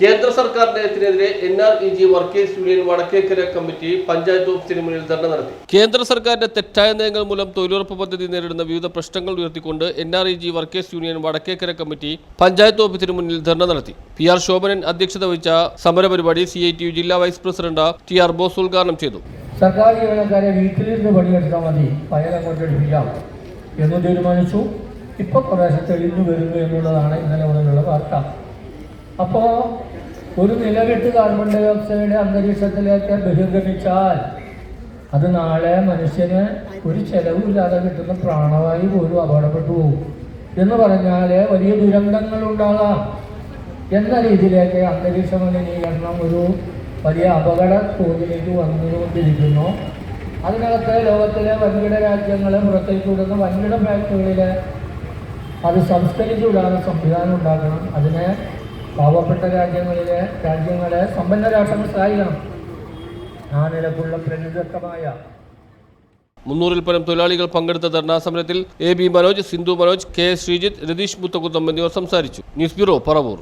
കേന്ദ്ര സർക്കാർ നയത്തിനെതിരെ N R E G workers union Vadakkekara committee panchayat ഓഫീസിന് മുന്നിൽ ധർണ നടത്തി. കേന്ദ്ര സർക്കാരിന്റെ തെറ്റായ നയങ്ങൾ മൂലം തൊഴിലുറപ്പ് പദ്ധതി നേരിടുന്ന വിവിധ പ്രശ്നങ്ങൾ ഉയർത്തിക്കൊണ്ട് N R E G workers union Vadakkekara committee panchayat ഓഫീസിന് മുന്നിൽ ധർണ നടത്തി. പി ആർ ശോഭനൻ അധ്യക്ഷത വഹിച്ച സമരപരിപാടി സി ഐ ടി യു ജില്ലാ vice president T R Bose ഉദ്ഘാടനം ചെയ്തു. സർക്കാർ ജീവനക്കാരെ വീട്ടിലിരുന്ന് പണിയെടുത്താൽ മതി. ഫയൽ അങ്ങോട്ട് എടുപ്പിക്കാം എന്ന് തീരുമാനിച്ചു. ഇപ്പോൾ കുറേശ്ശെ തെളിഞ്ഞു വരുന്നു എന്നുള്ളതാണ് ഇന്നലെ മുതലുള്ള വാർത്ത. അപ്പോൾ ഒരു നിലകെട്ട് കാർബൺ ഡൈ ഓക്സൈഡ് അന്തരീക്ഷത്തിലേക്ക് ബഹിർഗമിച്ചാൽ അത് നാളെ മനുഷ്യന് ഒരു ചെലവില്ലാതെ കിട്ടുന്ന പ്രാണവായു പോലും അപകടപ്പെട്ടു പോകും. എന്ന് പറഞ്ഞാൽ വലിയ ദുരന്തങ്ങൾ ഉണ്ടാകാം എന്ന രീതിയിലേക്ക് അന്തരീക്ഷ മലിനീകരണം ഒരു വലിയ അപകട തോതിലേക്ക് വന്നുകൊണ്ടിരിക്കുന്നു. അതിനകത്ത് ലോകത്തിലെ വൻകിട രാജ്യങ്ങളെ പുറത്തേക്ക് വിടുന്ന വൻകിട ഫാക്ടറികളിൽ അത് സംസ്കരിച്ചു വിടാനുള്ള സംവിധാനം ഉണ്ടാക്കണം. അതിനെ പാവപ്പെട്ട രാജ്യങ്ങളിലെ രാജ്യങ്ങളെ സമ്പന്ന രാഷ്ട്രങ്ങൾ സഹായിക്കണം. ആ നിലക്കുള്ള പ്രകൃതമായ മുന്നൂറിൽ പരം തൊഴിലാളികൾ പങ്കെടുത്ത ധർണാ സമരത്തിൽ A B Manoj Sindhu Manoj K Sreejith Ratheesh Muthakutham എന്നിവർ സംസാരിച്ചു. News bureau Paravur.